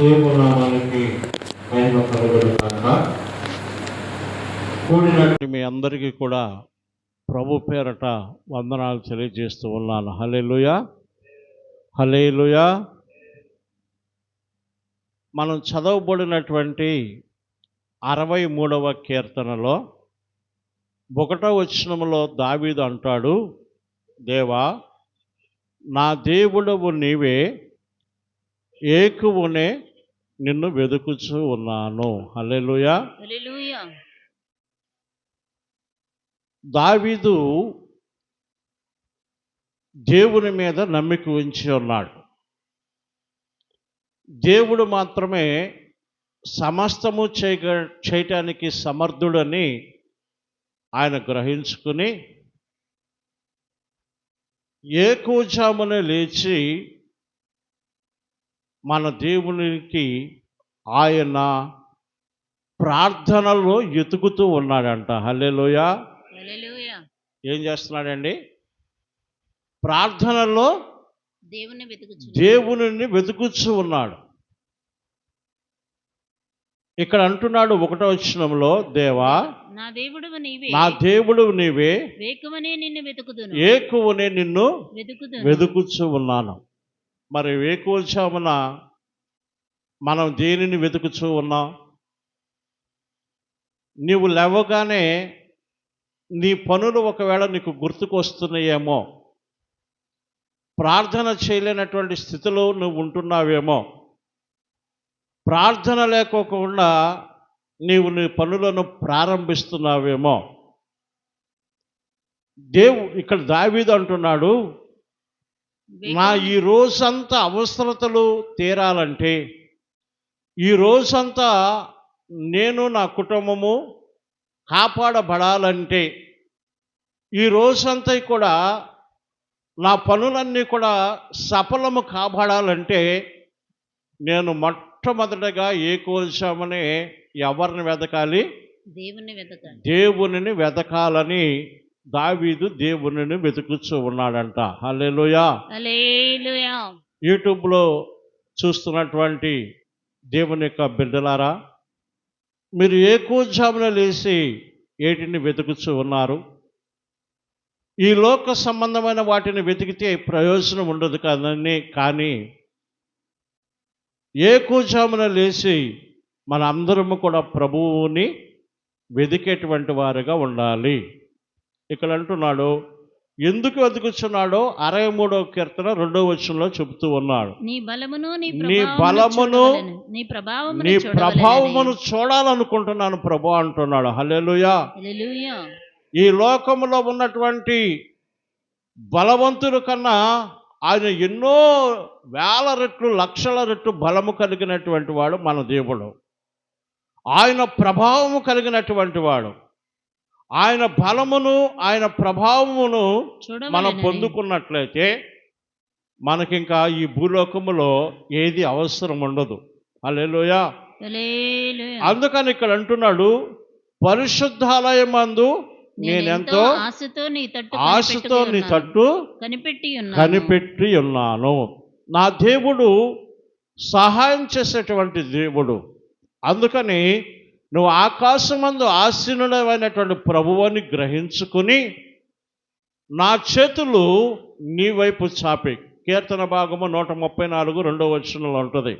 దేవుని నామానికి మహిమ మీ అందరికీ కూడా ప్రభు పేరట వందనాలు తెలియజేస్తూ ఉన్నాను. హలేలుయా హలేలుయా మనం చదవబడినటువంటి అరవై మూడవ కీర్తనలో ఒకటో వచ్చినములో దావీదు అంటాడు దేవా నా దేవుడవు నీవే ఏకువునే నిన్ను వెతుకుచూ ఉన్నాను. హల్లెలూయా. హల్లెలూయా. దావీదు దేవుని మీద నమ్మిక ఉంచి ఉన్నాడు. దేవుడు మాత్రమే సమస్తము చేయగ చేయటానికి సమర్థుడని ఆయన గ్రహించుకుని ఏ కూజామునే లేచి మన దేవునికి ఆయన ప్రార్థనలో ఎతుకుతూ ఉన్నాడంట. హల్లెలూయా. ఏం చేస్తున్నాడండి? ప్రార్థనలో దేవుని దేవుని వెతుకుచూ ఉన్నాడు. ఇక్కడ అంటున్నాడు ఒకటో వచనంలో దేవా నా దేవుడు నీవే. నా దేవుడు నీవే. వేకువనే నిన్ను వెతుకుదును. ఏకువనే నిన్ను వెతుకుచూ ఉన్నాను. మరి వేకువచామున మనం దేనిని వెతుకుచూ ఉన్నాం? నీవు లేవగానే నీ పనులు ఒకవేళ నీకు గుర్తుకొస్తున్నాయేమో ప్రార్థన చేయలేనటువంటి స్థితిలో నువ్వు ఉంటున్నావేమో ప్రార్థన లేకోకుండా నీవు నీ పనులను ప్రారంభిస్తున్నావేమో. దేవు ఇక్కడ దావీదు అంటున్నాడు నా ఈ రోజంతా అవసరతలు తీరాలంటే ఈ రోజంతా నేను నా కుటుంబము కాపాడబడాలంటే ఈ రోజంతా కూడా నా పనులన్నీ కూడా సఫలము కాబడాలంటే నేను మొట్టమొదటగా ఏ కోల్చామని ఎవరిని వెతకాలి? దేవుని వెతకాలి. దేవునిని వెతకాలని దావీదు దేవునిని వెతుకుతూ ఉన్నాడంట. హల్లెలూయా. హల్లెలూయా. యూట్యూబ్లో చూస్తున్నటువంటి దేవుని యొక్క బిడ్డలారా మీరు ఏ కూర్జామున లేచి ఏటిని వెతుకుతూ ఉన్నారు? ఈ లోక సంబంధమైన వాటిని వెతికితే ప్రయోజనం ఉండదు కదని కానీ ఏ కూర్జామున లేచి మన అందరము కూడా ప్రభువుని వెతికేటువంటి వారుగా ఉండాలి. ఇక్కడ అంటున్నాడు ఎందుకు వెతుకుతున్నాడో అరవై మూడవ కీర్తన రెండవ వచనంలో చెబుతూ ఉన్నాడు. నీ బలమును నీ బలమును. నీ ప్రభావమును నీ. ప్రభావమును చూడాలనుకుంటున్నాను ప్రభు అంటున్నాడు. హల్లెలూయా. ఈ లోకంలో ఉన్నటువంటి బలవంతుల కన్నా ఆయన ఎన్నో వేల రెట్లు లక్షల రెట్లు బలము కలిగినటువంటి వాడు మన దేవుడు. ఆయన ప్రభావము కలిగినటువంటి వాడు. ఆయన బలమును ఆయన ప్రభావమును మనం. పొందుకున్నట్లయితే మనకింకా ఈ భూలోకములో ఏది అవసరం ఉండదు. హల్లెలూయా. అందుకని ఇక్కడ అంటున్నాడు పరిశుద్ధాలయమందు నేనెంతో ఆశతో నీ తట్టు. కనిపెట్టి కనిపెట్టి ఉన్నాను. నా దేవుడు సహాయం చేసేటువంటి దేవుడు. అందుకని నువ్వు ఆకాశమందు ఆసీనుడమైనటువంటి ప్రభువుని గ్రహించుకుని నా చేతులు నీ వైపు చాపి. కీర్తన భాగము నూట ముప్పై నాలుగు రెండో వచనంలో ఉంటుంది.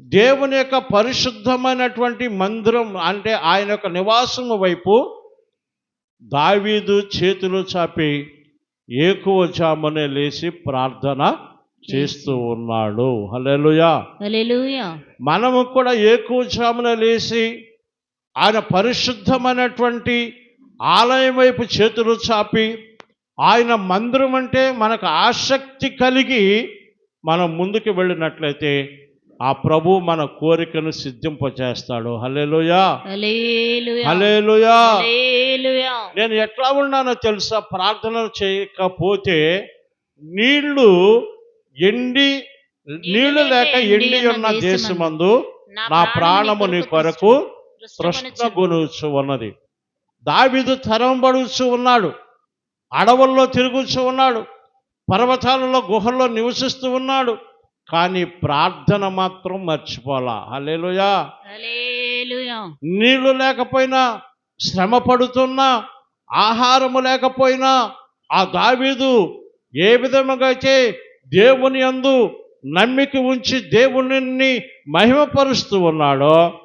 దేవుని యొక్క పరిశుద్ధమైనటువంటి మందిరం అంటే ఆయన యొక్క నివాసము వైపు దావీదు చేతులు చాపి ఏకువ జామునే లేచి ప్రార్థన చేస్తూ ఉన్నాడు. హల్లెలూయా. మనము కూడా ఏకువ జామున లేచి ఆయన పరిశుద్ధమైనటువంటి ఆలయం వైపు చేతులు చాపి ఆయన మందిరం అంటే మనకు ఆసక్తి కలిగి మనం ముందుకు వెళ్ళినట్లయితే ఆ ప్రభు మన కోరికను సిద్ధింపచేస్తాడు. హల్లెలూయా. హల్లెలూయా. నేను ఎట్లా ఉన్నానో తెలుసా? ప్రార్థన చేయకపోతే నీళ్ళు ఎండి నీళ్ళు లేక ఎండి ఉన్న దేశమందు నా ప్రాణము నీ కొరకు ప్రశ్న గొనుచు ఉన్నది. దావిదు తరంబడుచు ఉన్నాడు. అడవుల్లో తిరుగుచూ ఉన్నాడు. పర్వతాలలో గుహల్లో నివసిస్తూ ఉన్నాడు. కానీ ప్రార్థన మాత్రం మర్చిపోలా. హల్లెలూయా. నీళ్ళు లేకపోయినా శ్రమ పడుతున్నా ఆహారము లేకపోయినా ఆ దావీదు ఏ విధముగా అయితే దేవుని యందు నమ్మిక ఉంచి దేవుని మహిమపరుస్తూ ఉన్నాడో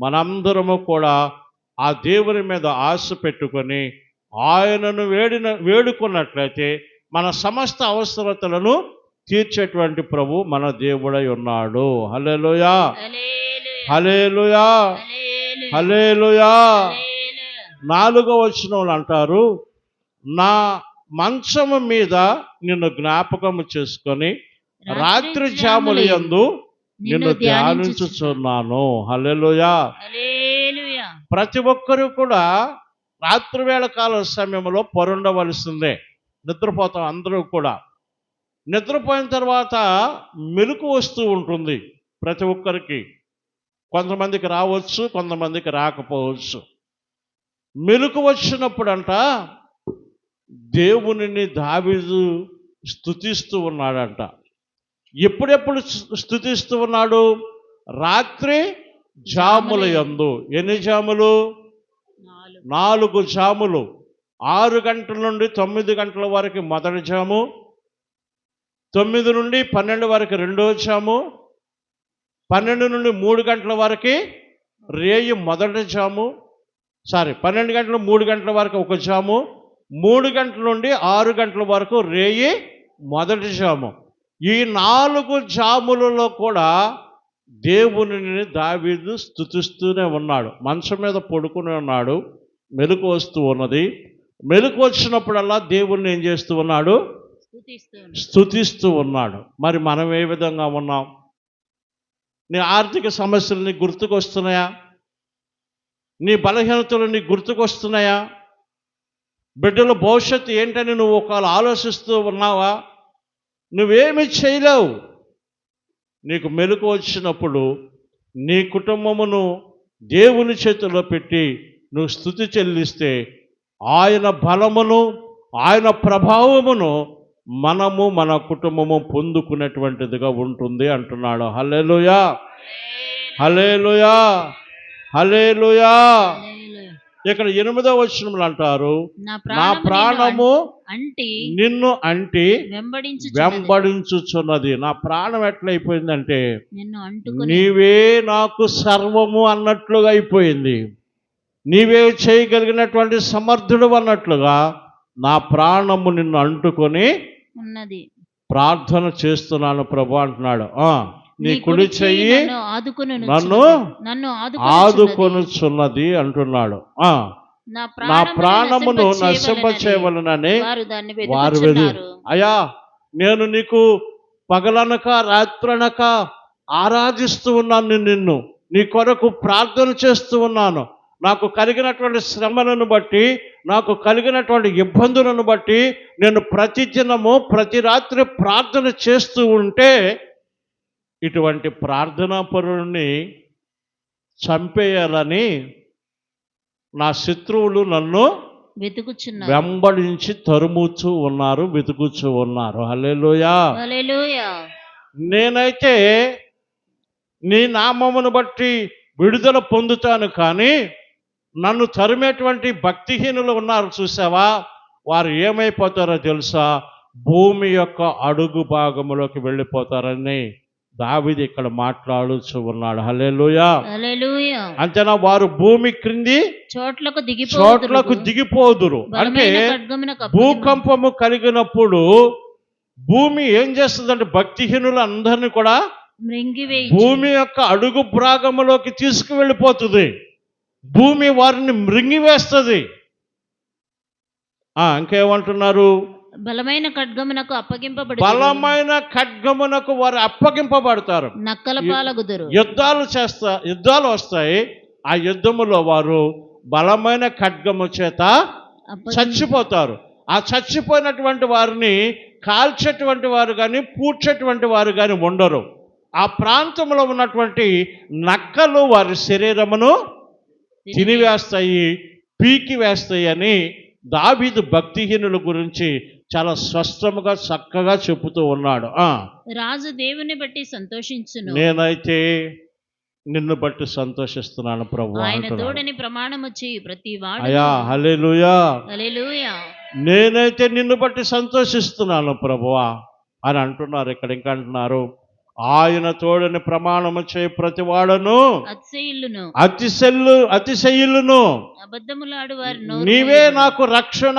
మనందరము కూడా ఆ దేవుని మీద ఆశ పెట్టుకొని ఆయనను వేడిన వేడుకున్నట్లయితే మన సమస్త అవసరతలను తీర్చేటువంటి ప్రభు మన దేవుడై ఉన్నాడు. హల్లెలూయా. హల్లెలూయా. హల్లెలూయా. నాలుగో వచనంలో అంటారు నా మంచము మీద నిన్ను జ్ఞాపకము చేసుకొని రాత్రి జాముల యందు నిన్ను ధ్యానించుచున్నాను. హల్లెలూయా. ప్రతి ఒక్కరూ కూడా రాత్రి వేళ కాల సమయంలో పొరుండవలసిందే. నిద్రపోతాం అందరూ కూడా. నిద్రపోయిన తర్వాత మెలకు వస్తూ ఉంటుంది ప్రతి ఒక్కరికి. కొంతమందికి రావచ్చు కొంతమందికి రాకపోవచ్చు. మెలకు వచ్చినప్పుడంట దేవునిని దావీదు స్తుతిస్తూ ఉన్నాడంట. ఎప్పుడెప్పుడు స్తు- స్తుతిస్తూ ఉన్నాడు? రాత్రి జాముల యందు. ఎన్ని జాములు? నాలుగు. నాలుగు జాములు. ఆరు గంటల నుండి తొమ్మిది గంటల వరకు మొదటి జాము. తొమ్మిది నుండి పన్నెండు వరకు రెండో జాము. పన్నెండు నుండి మూడు గంటల వరకు రేయి మొదటి జాము. సారీ పన్నెండు గంటలు మూడు గంటల వరకు ఒక జాము. మూడు గంటల నుండి ఆరు గంటల వరకు రేయి మొదటి జాము. ఈ నాలుగు జాములలో కూడా దేవునిని దావీదు స్థుతిస్తూనే ఉన్నాడు. మంచం మీద పడుకుని ఉన్నాడు. మెలకు వస్తూ ఉన్నది. మెలకు వచ్చినప్పుడల్లా దేవుణ్ణి ఏం చేస్తూ ఉన్నాడు? స్థుతిస్తూ ఉన్నాడు. మరి మనం ఏ విధంగా ఉన్నాం? నీ ఆర్థిక సమస్యలు నీకు గుర్తుకొస్తున్నాయా? నీ బలహీనతలు నీకు గుర్తుకొస్తున్నాయా? బిడ్డల భవిష్యత్తు ఏంటని నువ్వు ఒకవేళ ఆలోచిస్తూ ఉన్నావా? నువ్వేమి చేయలేవు. నీకు మెలకు వచ్చినప్పుడు నీ కుటుంబమును దేవుని చేతిలో పెట్టి నువ్వు స్థుతి చెల్లిస్తే ఆయన బలమును ఆయన ప్రభావమును మనము మన కుటుంబము పొందుకునేటువంటిదిగా ఉంటుంది అంటున్నాడు. హల్లెలూయా! హల్లెలూయా! హల్లెలూయా. ఇక్కడ ఎనిమిదో వచనములు అంటారు నా ప్రాణము అంటి నిన్ను అంటి వెంబడించు వెంబడించుచున్నది. నా ప్రాణం ఎట్లయిపోయిందంటే నీవే నాకు సర్వము అన్నట్లుగా అయిపోయింది. నీవే చేయగలిగినటువంటి సమర్థుడు అన్నట్లుగా నా ప్రాణము నిన్ను అంటుకొని ఉన్నది. ప్రార్థన చేస్తున్నాను ప్రభు అంటున్నాడు. ఆ, నీ కుడి చెయ్యి నన్ను నన్ను ఆదుకొనుచున్నది. అంటున్నాడు. నా ప్రాణమును నశింప నశింపచేయవలెనని చేయవలనని వారు వెదు వెతుకుచున్నారు అయ్యా నేను నీకు పగలనక రాత్రనక ఆరాధిస్తూ ఉన్నాను నిన్ను. నీ కొరకు ప్రార్థన చేస్తూ ఉన్నాను. నాకు కలిగినటువంటి శ్రమలను బట్టి నాకు కలిగినటువంటి ఇబ్బందులను బట్టి నేను ప్రతి దినము ప్రతి రాత్రి ప్రార్థన చేస్తూ ఉంటే ఇటువంటి ప్రార్థనా పరుని చంపేయాలని నా శత్రువులు నన్ను వెతుకుచున్నారు. వెంబడించి తరుముచూ ఉన్నారు వెతుకుచూ ఉన్నారు. హల్లెలూయా. నేనైతే నీ నామమును బట్టి విడుదల పొందుతాను కానీ నన్ను తరిమేటువంటి భక్తిహీనులు ఉన్నారు చూసావా? వారు ఏమైపోతారో తెలుసా? భూమి యొక్క అడుగు భాగములోకి వెళ్ళిపోతారని. దావిది ఇక్కడ మాట్లాడుచూ ఉన్నాడు. హల్లెలూయా. అంతేనా వారు భూమి క్రింది చోట్లకు చోట్లకు దిగిపోదురు. అంటే. భూకంపము కలిగినప్పుడు భూమి ఏం చేస్తుందంటే భక్తిహీనులు అందరినీ కూడా భూమి యొక్క అడుగు భాగములోకి తీసుకువెళ్ళిపోతుంది. భూమి వారిని మృంగివేస్తుంది. ఆ, ఇంకేమంటున్నారు? బలమైన ఖడ్గమునకు అప్పగింపబడి బలమైన ఖడ్గమునకు వారు అప్పగింపబడతారు. నక్కల పాలగుదురు. యుద్ధాలు చేస్తా యుద్ధాలు వస్తాయి. ఆ యుద్ధములో వారు బలమైన ఖడ్గము చేత చచ్చిపోతారు. ఆ చచ్చిపోయినటువంటి వారిని కాల్చేటువంటి వారు కానీ పూడ్చేటువంటి వారు కానీ ఉండరు. ఆ ప్రాంతంలో ఉన్నటువంటి నక్కలు వారి శరీరమును తినివేస్తాయి పీకి వేస్తాయి అని దావీదు భక్తిహీనుల గురించి చాలా స్పష్టముగా చక్కగా చెప్పుతూ ఉన్నాడు. ఆ, రాజు దేవుని బట్టి సంతోషించును. నేనైతే నిన్ను బట్టి సంతోషిస్తున్నాను ప్రభు ఆయన. తోడని ప్రమాణము చేయు ప్రతి వాడు. అయ్యా హల్లెలూయా. హల్లెలూయా. నేనైతే నిన్ను బట్టి సంతోషిస్తున్నాను ప్రభువా అని అంటున్నారు ఇక్కడ. ఇంకా అంటున్నారు ఆయన తోడని ప్రమాణము చేయ ప్రతి వాడను. అతిశల్లు అబద్ధములాడు వారు నీవే నాకు రక్షణ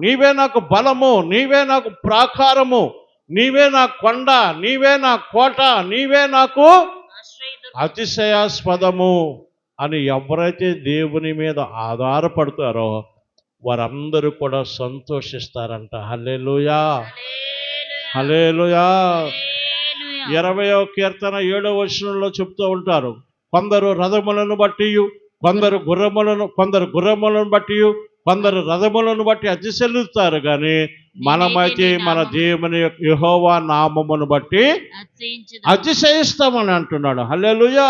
నీవే నాకు బలము నీవే నాకు ప్రాకారము నీవే నా కొండ నీవే నా కోట నీవే నాకు అతిశయాస్పదము అని ఎవరైతే దేవుని మీద ఆధారపడతారో వారందరూ కూడా సంతోషిస్తారంట. హల్లెలూయా. హల్లెలూయా. ఇరవయో కీర్తన ఏడో వచనంలో చెప్తూ ఉంటారు. కొందరు రథములను బట్టి కొందరు గుర్రములను కొందరు గుర్రములను బట్టి కొందరు రథములను బట్టి అతిశలుస్తారు కానీ మనమైతే మన దేవుని యెహోవా నామమును బట్టి అతిశయిస్తామని అంటున్నాడు. హల్లెలూయా.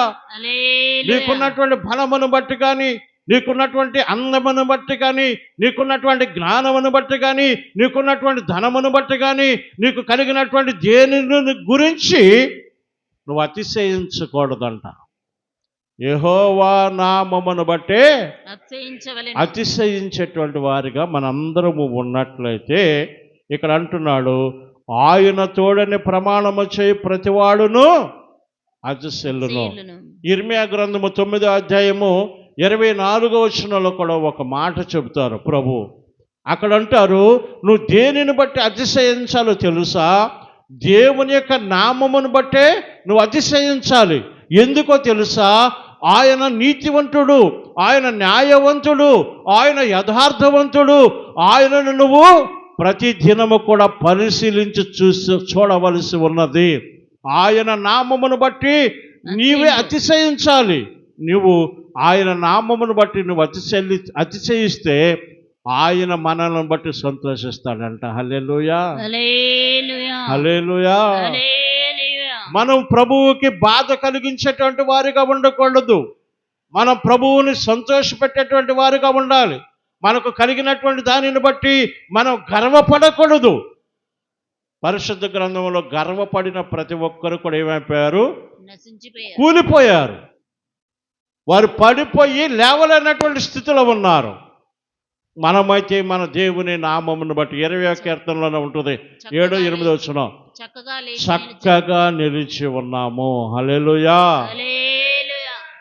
నీకున్నటువంటి బలమును బట్టి కానీ నీకున్నటువంటి అందమును బట్టి కానీ నీకున్నటువంటి జ్ఞానమును బట్టి కానీ నీకున్నటువంటి ధనమును బట్టి కానీ నీకు కలిగినటువంటి దేనిని గురించి నువ్వు అతిశయించకూడదంట. యెహోవా నామమును బట్టే అతిశయించేటువంటి వారిగా మనందరము ఉన్నట్లయితే ఇక్కడ అంటున్నాడు ఆయన తోడని ప్రమాణము చేయి ప్రతివాడును అతిశల్లును. ఇర్మియా గ్రంథము తొమ్మిదో అధ్యాయము ఇరవై నాలుగో వచనంలో కూడా ఒక మాట చెబుతారు ప్రభు అక్కడ అంటారు నువ్వు దేనిని బట్టి అతిశయించాలో తెలుసా? దేవుని యొక్క నామమును బట్టే నువ్వు అతిశయించాలి. ఎందుకో తెలుసా? ఆయన నీతివంతుడు ఆయన న్యాయవంతుడు ఆయన యథార్థవంతుడు ఆయనను నువ్వు ప్రతి దినము కూడా పరిశీలించి చూసి చూడవలసి ఉన్నది. ఆయన నామమును బట్టి నీవే అతిశయించాలి. నువ్వు ఆయన నామమును బట్టి నువ్వు అతిశయి అతిశయిస్తే ఆయన మనల్ని బట్టి సంతోషిస్తాడంట. హల్లెలూయా. హల్లెలూయా. మనం ప్రభువుకి బాధ కలిగించేటువంటి వారిగా ఉండకూడదు. మనం ప్రభువుని సంతోషపెట్టేటువంటి వారిగా ఉండాలి. మనకు కలిగినటువంటి దానిని బట్టి మనం గర్వపడకూడదు. పరిశుద్ధ గ్రంథంలో గర్వపడిన ప్రతి ఒక్కరు కూడా ఏమైపోయారు? కూలిపోయారు. వారు పడిపోయి లేవలేనటువంటి స్థితిలో ఉన్నారు. మనమైతే మన దేవుని నామమును బట్టి ఇరవై కీర్తనలోనే ఉంటుంది. ఏడో ఎనిమిదో వచ్చిన చక్కగా లేచి చక్కగా నిలిచి ఉన్నాము. హల్లెలూయా.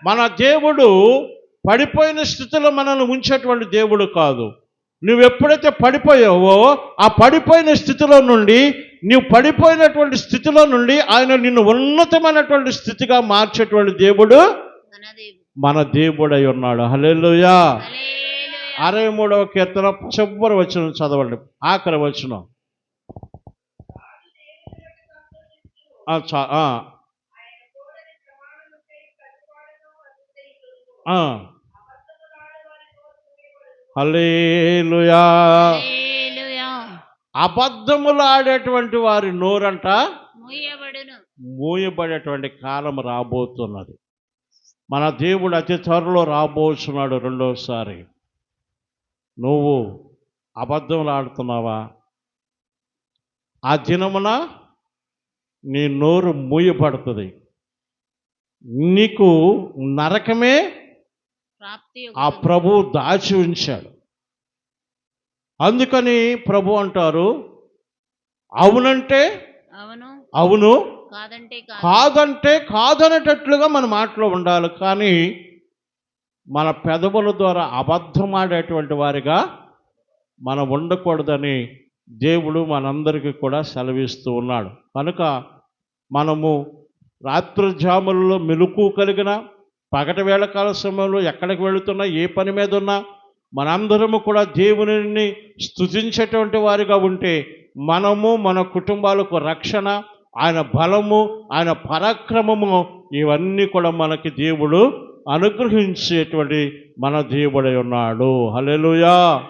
మన దేవుడు పడిపోయిన స్థితిలో మనల్ని ఉంచేటువంటి దేవుడు కాదు. నువ్వు ఎప్పుడైతే పడిపోయావో ఆ పడిపోయిన స్థితిలో నుండి నువ్వు పడిపోయినటువంటి స్థితిలో నుండి ఆయన నిన్ను ఉన్నతమైనటువంటి స్థితిగా మార్చేటువంటి దేవుడు. మన దేవుడు. ఉన్నాడు. హల్లెలూయా. హల్లెలూయా. అరవై మూడవ కీర్తన చివరి వచ్చిన చదవండి. ఆఖరి వచ్చిన హల్లెలూయా. అబద్ధములు ఆడేటువంటి వారి నోరంట మూయబడేటువంటి కాలం రాబోతున్నది. మన దేవుడు అతి త్వరలో రాబోతున్నాడు రెండోసారి. నువ్వు అబద్ధములు ఆడుతున్నావా? ఆ దినమున నీ నోరు మూయబడుతుంది. నీకు నరకమే ఆ. ప్రభు దాచి ఉంచాడు. అందుకని ప్రభు అంటారు అవునంటే అవును. అవును. కాదంటే కాదు. కాదంటే కాదనేటట్లుగా మన మాటలో ఉండాలి. కానీ మన పెదవుల ద్వారా అబద్ధం ఆడేటువంటి వారిగా మనం ఉండకూడదని దేవుడు మనందరికీ కూడా సెలవిస్తూ ఉన్నాడు. కనుక మనము రాత్రి జాములలో మెలకు కలిగిన పగటి వేళ కాల సమయంలో ఎక్కడికి వెళుతున్నా ఏ పని మీద ఉన్నా మనందరము కూడా దేవుని స్తుతించేటువంటి వారిగా ఉంటే మనము మన కుటుంబాలకు రక్షణ ఆయన బలము ఆయన పరాక్రమము ఇవన్నీ కూడా మనకి దేవుడు అనుగ్రహించేటువంటి మన దేవుడై ఉన్నాడు. హల్లెలూయా.